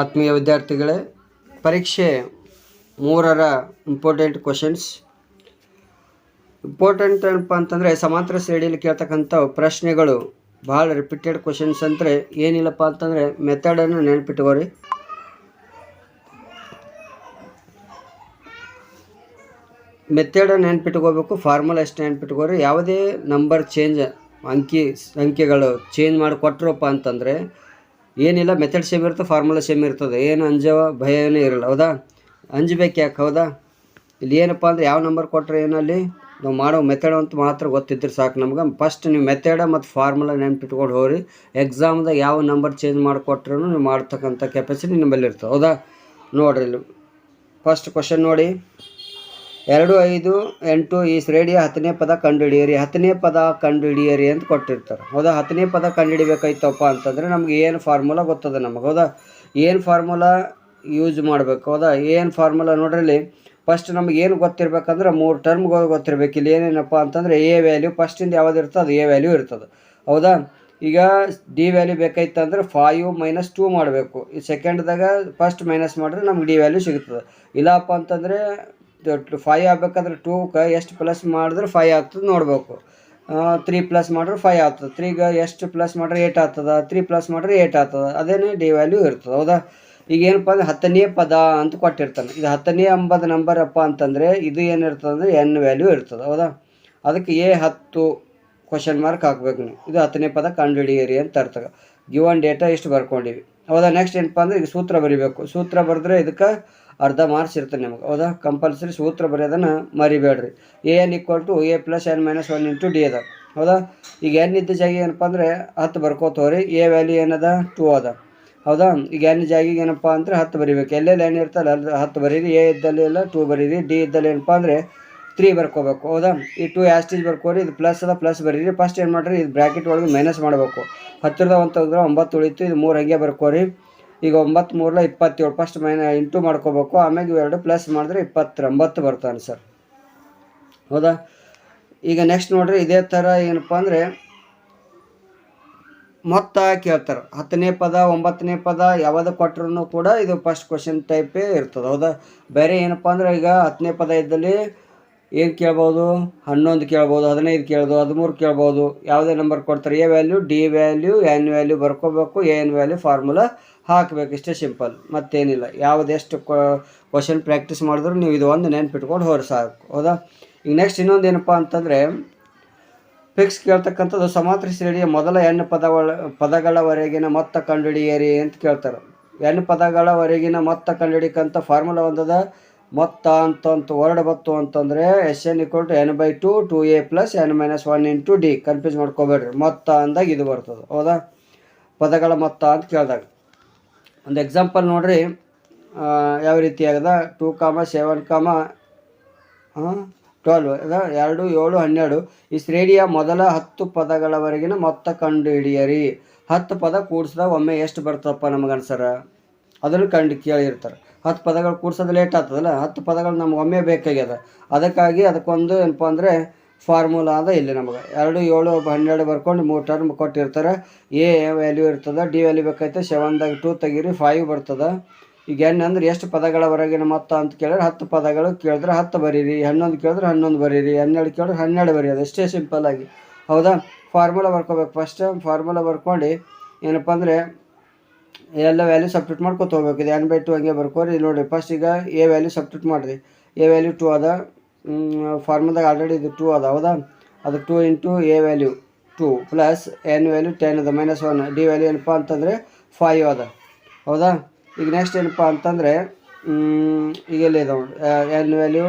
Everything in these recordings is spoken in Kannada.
ಆತ್ಮೀಯ ವಿದ್ಯಾರ್ಥಿಗಳೇ, ಪರೀಕ್ಷೆ ಮೂರರ ಇಂಪಾರ್ಟೆಂಟ್ ಕ್ವಶನ್ಸ್ ಇಂಪಾರ್ಟೆಂಟ್ ಏನಪ್ಪ ಅಂತಂದರೆ, ಸಮಾಂತರ ಶ್ರೇಣಿಯಲ್ಲಿ ಕೇಳ್ತಕ್ಕಂಥ ಪ್ರಶ್ನೆಗಳು ಭಾಳ ರಿಪೀಟೆಡ್ ಕ್ವಶನ್ಸ್ ಅಂದರೆ ಏನಿಲ್ಲಪ್ಪ ಅಂತಂದರೆ ಮೆಥಡನ್ನು ನೆನಪಿಟ್ಕೋರಿ ಮೆಥಡ್ ನೆನ್ಪಿಟ್ಕೋಬೇಕು ಫಾರ್ಮುಲಾ ಎಷ್ಟು ನೆನ್ಪಿಟ್ಕೋರಿ ಯಾವುದೇ ನಂಬರ್ ಚೇಂಜ್ ಅಂಕಿ ಸಂಖ್ಯೆಗಳು ಚೇಂಜ್ ಮಾಡಿ ಕೊಟ್ಟರಪ್ಪ ಅಂತಂದರೆ ಏನಿಲ್ಲ ಮೆಥಡ್ ಸೇಮ್ ಇರ್ತದೆ ಫಾರ್ಮುಲಾ ಸೇಮ್ ಇರ್ತದೆ. ಏನು ಅಂಜವ, ಭಯ ಏನೂ ಇರಲ್ಲ, ಹೌದಾ? ಅಂಜಬೇಕು ಯಾಕೆ, ಹೌದಾ? ಇಲ್ಲಿ ಏನಪ್ಪ ಅಂದರೆ ಯಾವ ನಂಬರ್ ಕೊಟ್ಟರೆ ಏನಲ್ಲಿ? ನಾವು ಮಾಡೋ ಮೆಥಡ್ ಅಂತ ಮಾತ್ರ ಗೊತ್ತಿದ್ರೆ ಸಾಕು ನಮ್ಗೆ. ಫಸ್ಟ್ ನೀವು ಮೆಥಡ ಮತ್ತು ಫಾರ್ಮುಲಾ ನೆನ್ಪಿಟ್ಕೊಂಡು ಹೋಗ್ರಿ. ಎಕ್ಸಾಮ್ದಾಗ ಯಾವ ನಂಬರ್ ಚೇಂಜ್ ಮಾಡಿಕೊಟ್ರೂ ನೀವು ಮಾಡ್ತಕ್ಕಂಥ ಕೆಪಾಸಿಟಿ ನಿಮ್ಮಲ್ಲಿ ಇರ್ತದೆ, ಹೌದಾ? ನೋಡ್ರಿ ಇಲ್ಲಿ. ಫಸ್ಟ್ ಕ್ವಶನ್ ನೋಡಿ. ಎರಡು ಐದು ಎಂಟು ಈ ಶ್ರೇಣಿಯ ಹತ್ತನೇ ಪದ ಕಂಡುಹಿಡಿಯಿರಿ. ಹತ್ತನೇ ಪದ ಕಂಡುಹಿಡಿಯಿರಿ ಅಂತ ಕೊಟ್ಟಿರ್ತಾರೆ. ಹೌದಾ? ಹತ್ತನೇ ಪದ ಕಂಡುಹಿಡಿಬೇಕಾಯ್ತಪ್ಪ ಅಂತಂದರೆ ನಮ್ಗೆ ಏನು ಫಾರ್ಮುಲಾ ಗೊತ್ತದ ನಮಗೆ. ಹೌದಾ? ಏನು ಫಾರ್ಮುಲಾ ಯೂಸ್ ಮಾಡಬೇಕು? ಹೌದಾ? ಏನು ಫಾರ್ಮುಲಾ ನೋಡ್ರಿ ಇಲ್ಲಿ. ಫಸ್ಟ್ ನಮ್ಗೆ ಏನು ಗೊತ್ತಿರ್ಬೇಕಂದ್ರೆ ಮೂರು ಟರ್ಮ್ಗಳು ಗೊತ್ತಿರ್ಬೇಕು. ಇಲ್ಲಿ ಏನೇನಪ್ಪ ಅಂತಂದರೆ ಎ ವ್ಯಾಲ್ಯೂ ಫಸ್ಟಿಂದ ಯಾವ್ದು ಇರ್ತದೆ ಅದು ಎ ವ್ಯಾಲ್ಯೂ ಇರ್ತದೆ. ಹೌದಾ? ಈಗ ಡಿ ವ್ಯಾಲ್ಯೂ ಬೇಕಾಯ್ತಂದ್ರೆ ಫೈವ್ ಮೈನಸ್ ಟೂ ಮಾಡಬೇಕು. ಈ ಸೆಕೆಂಡ್ದಾಗ ಫಸ್ಟ್ ಮೈನಸ್ ಮಾಡಿದ್ರೆ ನಮ್ಗೆ ಡಿ ವ್ಯಾಲ್ಯೂ ಸಿಗ್ತದೆ. ಇಲ್ಲಪ್ಪ ಅಂತಂದರೆ ಫೈವ್ ಆಗ್ಬೇಕಾದ್ರೆ ಟೂಗೆ ಎಷ್ಟು ಪ್ಲಸ್ ಮಾಡಿದ್ರೆ ಫೈವ್ ಆಗ್ತದೆ ನೋಡಬೇಕು. ತ್ರೀ ಪ್ಲಸ್ ಮಾಡಿದ್ರೆ ಫೈವ್ ಆಗ್ತದೆ. ತ್ರೀಗೆ ಎಷ್ಟು ಪ್ಲಸ್ ಮಾಡಿದ್ರೆ ಏಟ್ ಆಗ್ತದೆ. ತ್ರೀ ಪ್ಲಸ್ ಮಾಡಿದ್ರೆ ಏಟ್ ಆಗ್ತದೆ. ಅದೇನೇ ಡಿ ವ್ಯಾಲ್ಯೂ ಇರ್ತದೆ. ಹೌದಾ? ಈಗ ಏನಪ್ಪ ಅಂದ್ರೆ ಹತ್ತನೇ ಪದ ಅಂತ ಕೊಟ್ಟಿರ್ತಾನೆ. ಇದು ಹತ್ತನೇ ಅಂಬದ ನಂಬರ್ ಅಪ್ಪ ಅಂತಂದರೆ ಇದು ಏನಿರ್ತದೆ ಅಂದರೆ ಎನ್ ವ್ಯಾಲ್ಯೂ ಇರ್ತದೆ. ಹೌದಾ? ಅದಕ್ಕೆ ಎ ಹತ್ತು ಕ್ವಶನ್ ಮಾರ್ಕ್ ಹಾಕ್ಬೇಕು ನೀವು. ಇದು ಹತ್ತನೇ ಪದ ಕಂಡುಹಿಡಿಯಿರಿ ಅಂತ ಅರ್ಥ. ಗಿವನ್ ಡೇಟಾ ಇಷ್ಟು ಬರ್ಕೊಂಡಿವಿ. ಹೌದಾ? ನೆಕ್ಸ್ಟ್ ಏನಪ್ಪ ಅಂದ್ರೆ ಈಗ ಸೂತ್ರ ಬರಿಬೇಕು. ಸೂತ್ರ ಬರೆದ್ರೆ ಇದಕ್ಕೆ ಅರ್ಧ ಮಾರ್ಕ್ಸ್ ಇರ್ತದೆ ನಿಮಗೆ. ಹೌದಾ? ಕಂಪಲ್ಸರಿ ಸೂತ್ರ ಬರೆಯೋದನ್ನು ಮರಿಬೇಡ್ರಿ. A N equal to A plus N minus one into D ಅದ. ಹೌದಾ? ಈಗ ಎನ್ ಇದ್ದ ಜಾಗ ಏನಪ್ಪ ಅಂದರೆ ಹತ್ತು ಬರ್ಕೋತವ್ರಿ ಎ ವ್ಯಾಲ್ಯೂ ಏನದ? ಟೂ ಅದ. ಹೌದಾ? ಈಗ ಎನ್ ಜಾಗಿಗೆ ಏನಪ್ಪ ಅಂದರೆ ಹತ್ತು ಬರಿಬೇಕು. ಎಲ್ಲೆಲ್ಲಿ ಎನ್ ಇರ್ತಲ್ಲ ಅಲ್ಲಿ ಹತ್ತು ಬರೀರಿ. ಎ ಇದ್ದಲ್ಲಿ ಎಲ್ಲ ಟೂ ಬರೀರಿ. ಡಿ ಇದ್ದಲ್ಲಿ ಏನಪ್ಪ ಅಂದರೆ ತ್ರೀ ಬರ್ಕೋಬೇಕು. ಹೌದಾ? ಈ ಟು ಆಸ್ಟೇಜ್ ಬರ್ಕೋರಿ. ಇದು ಪ್ಲಸ್ ಅದ ಪ್ಲಸ್ ಬರೀರಿ. ಫಸ್ಟ್ ಏನು ಮಾಡಿರಿ? ಇದು ಬ್ರ್ಯಾಕೆಟ್ ಒಳಗೆ ಮೈನಸ್ ಮಾಡಬೇಕು. ಹತ್ತಿರದ ಒಂದು ತೆಗೆದ್ರೆ ಒಂಬತ್ತು ಉಳಿತು. ಇದು ಮೂರು ಹಂಗೆ ಬರ್ಕೋರಿ. ಈಗ ಒಂಬತ್ತು ಮೂರಲ ಇಪ್ಪತ್ತೇಳು ಫಸ್ಟ್ ಮೈನ ಇಂಟು ಮಾಡ್ಕೋಬೇಕು, ಆಮ್ಯಾಗ ಇವೆರಡು ಪ್ಲಸ್ ಮಾಡಿದ್ರೆ ಇಪ್ಪತ್ತೊಂಬತ್ತು ಬರ್ತಾನೆ ಸರ್ ಹೌದಾ? ಈಗ ನೆಕ್ಸ್ಟ್ ನೋಡ್ರಿ, ಇದೇ ಥರ ಏನಪ್ಪ ಅಂದರೆ ಮೊತ್ತ ಕೇಳ್ತಾರೆ. ಹತ್ತನೇ ಪದ, ಒಂಬತ್ತನೇ ಪದ, ಯಾವುದು ಕೊಟ್ಟರು ಕೂಡ ಇದು ಫಸ್ಟ್ ಕ್ವಶನ್ ಟೈಪೇ ಇರ್ತದೆ. ಹೌದಾ? ಬೇರೆ ಏನಪ್ಪ ಅಂದ್ರೆ ಈಗ ಹತ್ತನೇ ಪದ ಇದ್ದಲ್ಲಿ ಏನು ಕೇಳ್ಬೋದು? ಹನ್ನೊಂದು ಕೇಳ್ಬೋದು, ಹದಿನೈದು ಕೇಳ್ಬೋದು, ಹದಿಮೂರು ಕೇಳ್ಬೋದು. ಯಾವುದೇ ನಂಬರ್ ಕೊಡ್ತಾರೆ. A value D value N value ಬರ್ಕೋಬೇಕು. N value formula ಹಾಕಬೇಕು. ಇಷ್ಟೇ ಸಿಂಪಲ್ ಮತ್ತೇನಿಲ್ಲ. ಯಾವುದೆಷ್ಟು ಕ್ವಶನ್ ಪ್ರಾಕ್ಟೀಸ್ ಮಾಡಿದ್ರು ನೀವು ಇದು ಒಂದು ನೆನ್ಪಿಟ್ಕೊಂಡು ಹೋರಿ ಸಾಕು. ಹೌದಾ? ಈಗ ನೆಕ್ಸ್ಟ್ ಇನ್ನೊಂದು ಏನಪ್ಪ ಅಂತಂದರೆ ಫಿಕ್ಸ್ ಕೇಳ್ತಕ್ಕಂಥದ್ದು ಸಮಾತ್ರ ಶ್ರೇಣಿಯ ಮೊದಲ ಎನ್ ಪದಗಳ, ಪದಗಳವರೆಗಿನ ಮೊತ್ತ ಕಂಡುಹಿಡಿಯಿರಿ ಅಂತ ಕೇಳ್ತಾರೆ. ಎನ್ ಪದಗಳವರೆಗಿನ ಮೊತ್ತ ಕಂಡುಹಿಡಿಕಂತ ಫಾರ್ಮುಲಾ ಒಂದದ. ಮೊತ್ತ ಅಂತ ವರ್ಡ್ ಬತ್ತು ಅಂತಂದರೆ S N equal to N by two two A plus N minus one into D confuse ಮಾಡ್ಕೋಬೇಡ್ರಿ. ಮೊತ್ತ ಅಂದಾಗ ಇದು ಬರ್ತದೆ. ಹೌದಾ? ಪದಗಳ ಮೊತ್ತ ಅಂತ ಕೇಳಿದಾಗ. ಒಂದು ಎಕ್ಸಾಂಪಲ್ ನೋಡ್ರಿ. ಯಾವ ರೀತಿ ಆಗದ? Two comma seven comma twelve ಅದ ಎರಡು, ಏಳು, ಹನ್ನೆರಡು. ಈ ಶ್ರೇಣಿಯ ಮೊದಲ ಹತ್ತು ಪದಗಳವರೆಗಿನ ಮೊತ್ತ ಕಂಡುಹಿಡಿಯರಿ. ಹತ್ತು ಪದ ಕೂಡಿಸಿದಾಗ ಒಮ್ಮೆ ಎಷ್ಟು ಬರ್ತದಪ್ಪ ನಮಗೆ ಅನ್ಸರ ಅದನ್ನು ಕಂಡು ಕೇಳಿರ್ತಾರೆ. ಹತ್ತು ಪದಗಳು ಕೂಡ್ಸೋದು ಲೇಟ್ ಆಗ್ತದಲ್ಲ, ಹತ್ತು ಪದಗಳು ನಮ್ಗೆ ಒಮ್ಮೆ ಬೇಕಾಗ್ಯದ. ಅದಕ್ಕಾಗಿ ಅದಕ್ಕೊಂದು ಏನಪ್ಪ ಅಂದರೆ ಫಾರ್ಮುಲಾ ಅದ ಇಲ್ಲಿ ನಮಗೆ. ಎರಡು, ಏಳು, ಹನ್ನೆರಡು ಬರ್ಕೊಂಡು ಮೂರು ಟರ್ಮ್ ಕೊಟ್ಟಿರ್ತಾರೆ. ಎ ವ್ಯಾಲ್ಯೂ ಇರ್ತದೆ ಡಿ ವ್ಯಾಲ್ಯೂ ಬೇಕಾಯ್ತು ಸೆವೆನ್ದಾಗ ಟೂ ತೆಗೀರಿ ಫೈವ್ ಬರ್ತದೆ. ಈಗ ಎನ್ ಅಂದ್ರೆ ಎಷ್ಟು ಪದಗಳವರೆಗಿನ ಮೊತ್ತ ಅಂತ ಕೇಳಿದ್ರೆ ಹತ್ತು ಪದಗಳು ಕೇಳಿದ್ರೆ ಹತ್ತು ಬರೀರಿ, ಹನ್ನೊಂದು ಕೇಳಿದ್ರೆ ಹನ್ನೊಂದು ಬರೀರಿ, ಹನ್ನೆರಡು ಕೇಳಿದ್ರೆ ಹನ್ನೆರಡು ಬರೀ ಅಷ್ಟೇ ಸಿಂಪಲ್ ಆಗಿ. ಹೌದಾ? ಫಾರ್ಮುಲಾ ಬರ್ಕೋಬೇಕು ಫಸ್ಟ್ ಫಾರ್ಮುಲಾ ಬರ್ಕೊಂಡು ಏನಪ್ಪ ಅಂದರೆ ಎಲ್ಲ ವ್ಯಾಲ್ಯೂ ಸಬ್ಟ್ಯೂಟ್ ಮಾಡ್ಕೊತ ಹೋಗ್ಬೇಕು ಇದು ಎನ್ ಬೈ ಟು ಹಂಗೆ ಬರ್ಕೋರಿ. ನೋಡಿ ಫಸ್ಟ್ ಈಗ ಎ ವ್ಯಾಲ್ಯೂ ಸಬ್ಟ್ಯೂಟ್ ಮಾಡಿರಿ. ಎ ವ್ಯಾಲ್ಯೂ ಟು ಅದ. ಫಾರ್ಮುಲಾದಾಗ ಆಲ್ರೆಡಿ ಇದು ಟೂ ಅದ. ಹೌದಾ? ಅದು two into A value two plus N value ten ಅದ. ಮೈನಸ್ ಒನ್ ಡಿ ವ್ಯಾಲ್ಯೂ ಏನಪ್ಪ ಅಂತಂದರೆ ಫೈವ್ ಅದ. ಹೌದಾ? ಈಗ ನೆಕ್ಸ್ಟ್ ಏನಪ್ಪ ಅಂತಂದರೆ ಈಗ ಎಲ್ಲಿ ಇದಾವೆ ಎನ್ ವ್ಯಾಲ್ಯೂ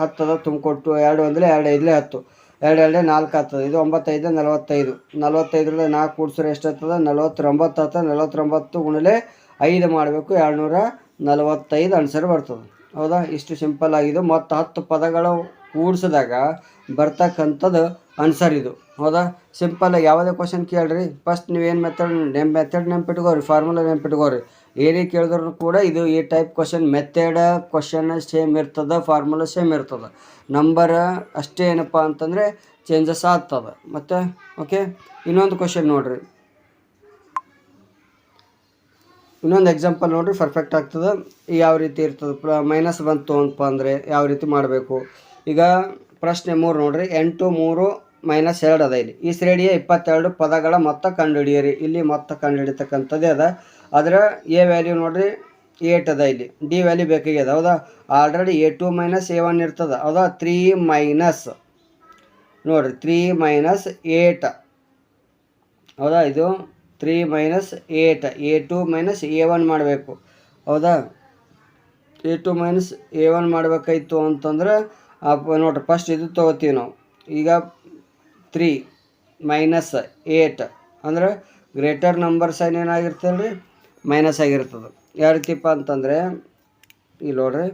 ಹತ್ತು ಅದ. ತುಂಬಿಕೊಟ್ಟು ಎರಡು ಅಂದರೆ ಎರಡು ಐದಲೇ ಹತ್ತು. ಎರಡು ಎರಡೇ ನಾಲ್ಕು ಆಗ್ತದೆ. ಇದು ಒಂಬತ್ತೈದು, ನಲವತ್ತೈದು. ನಲವತ್ತೈದರಿಂದ ನಾಲ್ಕು ಕೂಡಿಸ್ರೆ ಎಷ್ಟು ಆಗ್ತದೆ ನಲವತ್ತೊಂಬತ್ತು ಆಗ್ತದೆ. ನಲವತ್ತೊಂಬತ್ತು ಗುಣಲೆ ಐದು ಮಾಡಬೇಕು. ಎರಡುನೂರ ನಲವತ್ತೈದು ಆನ್ಸರ್ ಬರ್ತದೆ. ಹೌದಾ? ಇಷ್ಟು ಸಿಂಪಲ್ ಆಗಿದೆ ಮತ್ತು ಹತ್ತು ಪದಗಳು ಕೂಡಿಸಿದಾಗ ಬರ್ತಕ್ಕಂಥದ್ದು ಆನ್ಸರ್ ಇದು. ಹೌದಾ? ಸಿಂಪಲ್ ಯಾವುದೇ ಕ್ವಶನ್ ಕೇಳ್ರಿ. ಫಸ್ಟ್ ನೀವೇನು ಮೆಥಡ್ ನೆಮ್ ಮೆಥಡ್ ನೆನ್ಪಿಟ್ಕೋರಿ. ಫಾರ್ಮುಲಾ ನೆನ್ಪಿಟ್ಕೋರಿ. ಏನೇ ಕೇಳಿದ್ರು ಕೂಡ ಇದು ಈ type question method question same ಇರ್ತದೆ ಫಾರ್ಮುಲಾ ಸೇಮ್ ಇರ್ತದೆ. ನಂಬರ್ ಅಷ್ಟೇ ಏನಪ್ಪ ಅಂತಂದರೆ ಚೇಂಜಸ್ ಆಗ್ತದೆ. ಮತ್ತು ಓಕೆ ಇನ್ನೊಂದು ಕ್ವಶನ್ ನೋಡಿರಿ. ಇನ್ನೊಂದು ಎಕ್ಸಾಂಪಲ್ ನೋಡಿರಿ ಪರ್ಫೆಕ್ಟ್ ಆಗ್ತದೆ. ಯಾವ ರೀತಿ ಇರ್ತದೆ? ಪ್ರ ಮೈನಸ್ ಬಂತು ಅಂತಪ್ಪ ಅಂದರೆ ಯಾವ ರೀತಿ ಮಾಡಬೇಕು? ಈಗ ಪ್ರಶ್ನೆ ಮೂರು ನೋಡಿರಿ. ಎಂಟು, ಮೂರು ಮೈನಸ್ ಎರಡು ಅದ ಇಲ್ಲಿ. ಈ ಶ್ರೇಣಿಯ ಇಪ್ಪತ್ತೆರಡು ಪದಗಳ ಮೊತ್ತ ಕಂಡುಹಿಡಿಯಿರಿ. ಇಲ್ಲಿ ಮೊತ್ತ ಕಂಡುಹಿಡಿತಕ್ಕಂಥದ್ದೇ ಅದ. ಅದರ ಎ ವ್ಯಾಲ್ಯೂ ನೋಡ್ರಿ ಏಟ್ ಅದ ಇಲ್ಲಿ. ಡಿ ವ್ಯಾಲ್ಯೂ ಬೇಕಾಗ್ಯದ, ಹೌದಾ? Already A two minus A one ಇರ್ತದ, ಹೌದಾ? ತ್ರೀ ಮೈನಸ್ ನೋಡ್ರಿ ತ್ರೀ ಮೈನಸ್ ಏಟ್ ಹೌದಾ? ಇದು three minus eight A two minus A one ಮಾಡಬೇಕು, ಹೌದಾ? A two minus A one ಮಾಡಬೇಕಾಯ್ತು ಅಂತಂದ್ರೆ ನೋಡ್ರಿ ಫಸ್ಟ್ ಇದು ತೊಗೋತೀವಿ ನಾವು. ಈಗ ತ್ರೀ ಮೈನಸ್ ಏಟ್ ಅಂದ್ರೆ ಗ್ರೇಟರ್ ನಂಬರ್ ಸೈನ್ ಏನಾಗಿರ್ತಲ್ಲ ರೀ? ಮೈನಸ್ ಆಗಿರ್ತದೆ. ಯಾವ ರೀತಿಪ್ಪ ಅಂತಂದರೆ, ಇಲ್ಲಿ ನೋಡ್ರಿ,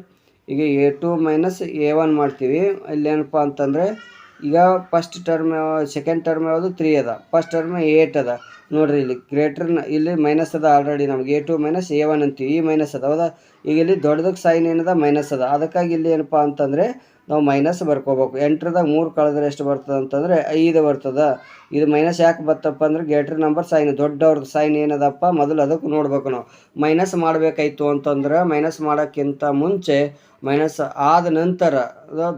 ಈಗ A two minus A one ಮಾಡ್ತೀವಿ. ಇಲ್ಲಿ ಏನಪ್ಪ ಅಂತಂದರೆ, ಈಗ ಫಸ್ಟ್ ಟರ್ಮ್ ಸೆಕೆಂಡ್ ಟರ್ಮ್ ಯಾವುದು ತ್ರೀ ಅದ. ಫಸ್ಟ್ ಟರ್ಮ್ ಏಟ್ ಅದ. ನೋಡ್ರಿ ಇಲ್ಲಿ ಗ್ರೇಟರ್ ಇಲ್ಲಿ ಮೈನಸ್ ಅದ ಆಲ್ರೆಡಿ ನಮ್ಗೆ. A two minus A one ಅಂತೀವಿ. ಈ ಮೈನಸ್ ಅದ. ಹೌದಾ? ಈಗ ಇಲ್ಲಿ ದೊಡ್ಡದಕ್ಕೆ ಸೈನ್ ಏನದ? ಮೈನಸ್ ಅದ. ಅದಕ್ಕಾಗಿ ಇಲ್ಲಿ ಏನಪ್ಪ ಅಂತಂದರೆ ನಾವು ಮೈನಸ್ ಬರ್ಕೋಬೇಕು. ಎಂಟ್ರದಾಗ ಮೂರು ಕಳೆದ್ರೆ ಎಷ್ಟು ಬರ್ತದೆ ಅಂತಂದರೆ ಐದು ಬರ್ತದ. ಇದು ಮೈನಸ್ ಯಾಕೆ ಬರ್ತಪ್ಪ ಅಂದ್ರೆ ಗೇಟ್ರ್ ನಂಬರ್ ಸೈನ್ ದೊಡ್ಡವ್ರದ್ದು ಸೈನ್ ಏನದಪ್ಪ? ಮೊದಲು ಅದಕ್ಕೆ ನೋಡ್ಬೇಕು ನಾವು. ಮೈನಸ್ ಮಾಡಬೇಕಾಯ್ತು ಅಂತಂದ್ರೆ ಮೈನಸ್ ಮಾಡೋಕ್ಕಿಂತ ಮುಂಚೆ ಮೈನಸ್ ಆದ ನಂತರ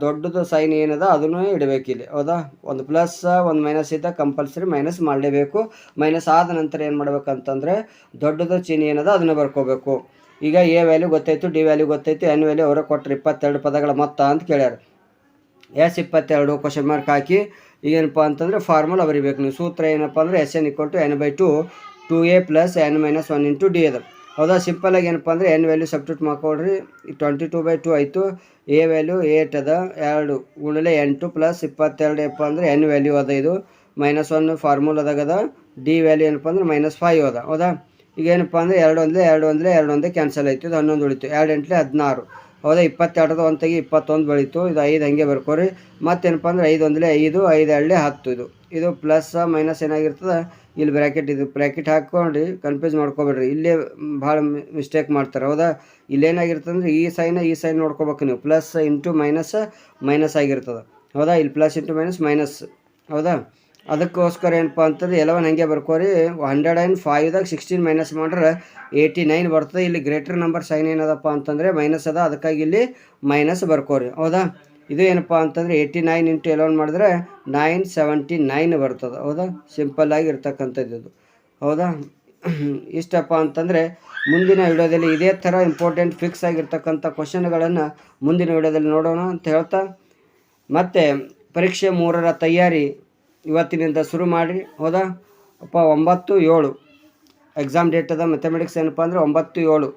ದೊಡ್ಡದು ಸೈನ್ ಏನದ? ಅದನ್ನು ಇಡಬೇಕು ಇಲ್ಲಿ. ಹೌದಾ? ಒಂದು ಪ್ಲಸ್ ಒಂದು ಮೈನಸ್ ಇದ್ದ ಕಂಪಲ್ಸರಿ ಮೈನಸ್ ಮಾಡಲೇಬೇಕು. ಮೈನಸ್ ಆದ ನಂತರ ಏನು ಮಾಡ್ಬೇಕಂತಂದರೆ ದೊಡ್ಡದು ಚಿಹ್ನೆ ಏನದ? ಅದನ್ನು ಬರ್ಕೋಬೇಕು. ಈಗ ಎ ವ್ಯಾಲ್ಯೂ ಗೊತ್ತಾಯಿತು ಡಿ ವ್ಯಾಲ್ಯೂ ಗೊತ್ತಾಯ್ತು ಎನ್ ವ್ಯಾಲ್ಯೂ ಅವರ ಕೊಟ್ಟರು ಇಪ್ಪತ್ತೆರಡು ಪದಗಳ ಮೊತ್ತ ಅಂತ ಕೇಳ್ಯಾರ. ಎಸ್ ಇಪ್ಪತ್ತೆರಡು ಕ್ವಶನ್ ಮಾರ್ಕ್ ಹಾಕಿ ಏನಪ್ಪ ಅಂತಂದರೆ ಫಾರ್ಮುಲಾ ಬರಿಬೇಕು. ನೀವು ಸೂತ್ರ ಏನಪ್ಪ ಅಂದರೆ S N equal to N by two two A plus N minus one into D ಅದ. ಹೌದಾ? ಸಿಂಪಲಾಗಿ ಏನಪ್ಪ ಅಂದರೆ ಎನ್ ವ್ಯಾಲ್ಯೂ ಸಬ್ಸ್ಟಿಟ್ಯೂಟ್ ಮಾಡ್ಕೊಳ್ರಿ ಟ್ವೆಂಟಿ ಟು ಬೈ ಟು ಆಯಿತು. ಎ ವ್ಯಾಲ್ಯೂ ಏಟ್ ಅದ. ಎರಡು ಗುಣಲೆ ಎಂಟು ಪ್ಲಸ್ ಇಪ್ಪತ್ತೆರಡು ಏನಪ್ಪ ಅಂದರೆ ಎನ್ ವ್ಯಾಲ್ಯೂ ಅದ ಇದು. ಮೈನಸ್ ಒನ್ ಫಾರ್ಮುಲ್ ಅದಾಗದ ಡಿ ವ್ಯಾಲ್ಯೂ ಏನಪ್ಪ ಅಂದ್ರೆ ಮೈನಸ್ ಫೈವ್ ಅದ. ಹೌದಾ? ಈಗ ಏನಪ್ಪ ಅಂದರೆ ಎರಡು ಒಂದಲೇ ಎರಡು ಒಂದಲೇ ಎರಡು ಒಂದೇ ಕ್ಯಾನ್ಸಲ್ ಆಯಿತು. ಇದು ಹನ್ನೊಂದು ಉಳಿತು. ಎರಡು ಎಂಟ್ಲೆ ಹದಿನಾರು. ಹೌದಾ? ಇಪ್ಪತ್ತೆರಡದ ಒಂದು ತೆಗಿ ಇಪ್ಪತ್ತೊಂದು ಬೆಳೀತು. ಇದು ಐದು ಹಂಗೆ ಬರ್ಕೋರಿ. ಮತ್ತೇನಪ್ಪ ಅಂದರೆ ಐದು ಒಂದಲೇ ಐದು ಐದು ಎರಡೇ ಹತ್ತು ಇದು. ಇದು ಪ್ಲಸ್ ಮೈನಸ್ ಏನಾಗಿರ್ತದೆ? ಇಲ್ಲಿ ಬ್ರ್ಯಾಕೆಟ್ ಇದು ಬ್ರ್ಯಾಕೆಟ್ ಹಾಕ್ಕೊಂಡು ಕನ್ಫ್ಯೂಸ್ ಮಾಡ್ಕೊಬೇಡ್ರಿ. ಇಲ್ಲೇ ಭಾಳ ಮಿಸ್ಟೇಕ್ ಮಾಡ್ತಾರೆ. ಹೌದಾ? ಇಲ್ಲೇನಾಗಿರ್ತದೆ ಅಂದರೆ ಈ ಸೈನ ಈ ಸೈನ್ ನೋಡ್ಕೋಬೇಕು ನೀವು. ಪ್ಲಸ್ ಇಂಟು ಮೈನಸ್ ಮೈನಸ್ ಆಗಿರ್ತದೆ. ಹೌದಾ? ಇಲ್ಲಿ ಪ್ಲಸ್ ಇಂಟು ಮೈನಸ್ ಮೈನಸ್ ಹೌದಾ? ಅದಕ್ಕೋಸ್ಕರ ಏನಪ್ಪ ಅಂತಂದ್ರೆ ಎಲೆವನ್ ಹಂಗೆ ಬರ್ಕೋರಿ ಹಂಡ್ರೆಡ್ ಆ್ಯಂಡ್ ಫೈವ್ದಾಗ ಸಿಕ್ಸ್ಟೀನ್ ಮೈನಸ್ ಮಾಡ್ರೆ ಏಯ್ಟಿ ನೈನ್ ಬರ್ತದೆ. ಇಲ್ಲಿ ಗ್ರೇಟರ್ ನಂಬರ್ ಸೈನ್ ಏನದಪ್ಪ ಅಂತಂದರೆ ಮೈನಸ್ ಅದ. ಅದಕ್ಕಾಗಿ ಇಲ್ಲಿ ಮೈನಸ್ ಬರ್ಕೋರಿ ಹೌದಾ? ಇದು ಏನಪ್ಪ ಅಂತಂದರೆ ಏಯ್ಟಿ ನೈನ್ ಇಂಟು ಎಲೆವನ್ ಮಾಡಿದ್ರೆ ನೈನ್ ಸೆವೆಂಟಿ ನೈನ್ ಬರ್ತದೆ. ಹೌದಾ? ಸಿಂಪಲ್ಲಾಗಿ ಇರ್ತಕ್ಕಂಥದ್ದು ಇದು. ಹೌದಾ? ಇಷ್ಟಪ್ಪ ಅಂತಂದರೆ ಮುಂದಿನ ವಿಡಿಯೋದಲ್ಲಿ ಇದೇ ಥರ ಇಂಪಾರ್ಟೆಂಟ್ ಫಿಕ್ಸ್ ಆಗಿರ್ತಕ್ಕಂಥ ಕ್ವಶನ್ಗಳನ್ನು ಮುಂದಿನ ವಿಡಿಯೋದಲ್ಲಿ ನೋಡೋಣ ಅಂತ ಹೇಳ್ತಾ. ಮತ್ತು ಪರೀಕ್ಷೆ ಮೂರರ ತಯಾರಿ ಇವತ್ತಿನಿಂದ ಶುರು ಮಾಡಿ, ಹೌದಾ ಅಪ್ಪ ಒಂಬತ್ತು ಏಳು. ಎಕ್ಸಾಮ್ ಡೇಟ್ ಅದ ಮೆಥಮೆಟಿಕ್ಸ್ ಏನಪ್ಪ ಅಂದರೆ ಒಂಬತ್ತು ಏಳು.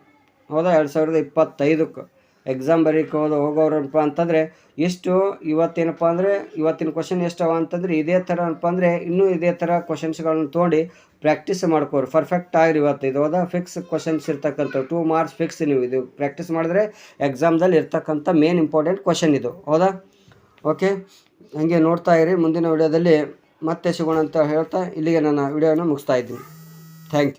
ಹೌದಾ ಎರಡು ಸಾವಿರದ ಇಪ್ಪತ್ತೈದಕ್ಕೆ ಎಕ್ಸಾಮ್ ಬರೀಕ್ಕೆ ಹೋದ ಹೋಗೋರಪ್ಪ ಅಂತಂದರೆ, ಎಷ್ಟು ಇವತ್ತೇನಪ್ಪ ಅಂದರೆ, ಇವತ್ತಿನ ಕ್ವಶನ್ ಎಷ್ಟವ ಅಂತಂದರೆ, ಇದೇ ಥರ ಏನಪ್ಪ ಅಂದರೆ, ಇನ್ನೂ ಇದೇ ಥರ ಕ್ವಶನ್ಸ್ಗಳನ್ನ ತೊಗೊಂಡು ಪ್ರಾಕ್ಟೀಸ್ ಮಾಡ್ಕೋರು. ಪರ್ಫೆಕ್ಟ್ ಆಗಿರಿ ಇವತ್ತು. ಇದು ಹೋದ ಫಿಕ್ಸ್ ಕ್ವಶನ್ಸ್ ಇರ್ತಕ್ಕಂಥ ಟೂ ಮಾರ್ಕ್ಸ್ ಫಿಕ್ಸ್ ನೀವು. ಇದು ಪ್ರಾಕ್ಟೀಸ್ ಮಾಡಿದ್ರೆ ಎಕ್ಸಾಮ್ದಲ್ಲಿ ಇರ್ತಕ್ಕಂಥ ಮೇನ್ ಇಂಪಾರ್ಟೆಂಟ್ ಕ್ವಶನ್ ಇದು. ಹೌದಾ? ಓಕೆ ಹಾಗೆ ನೋಡ್ತಾ ಇರಿ. ಮುಂದಿನ ವಿಡಿಯೋದಲ್ಲಿ ಮತ್ತೆ ಸಿಗೋಣ ಅಂತ ಹೇಳ್ತಾ ಇಲ್ಲಿಗೆ ನನ್ನ ವಿಡಿಯೋನ ಮುಗಿಸ್ತಾ ಇದ್ದೀನಿ. Thank you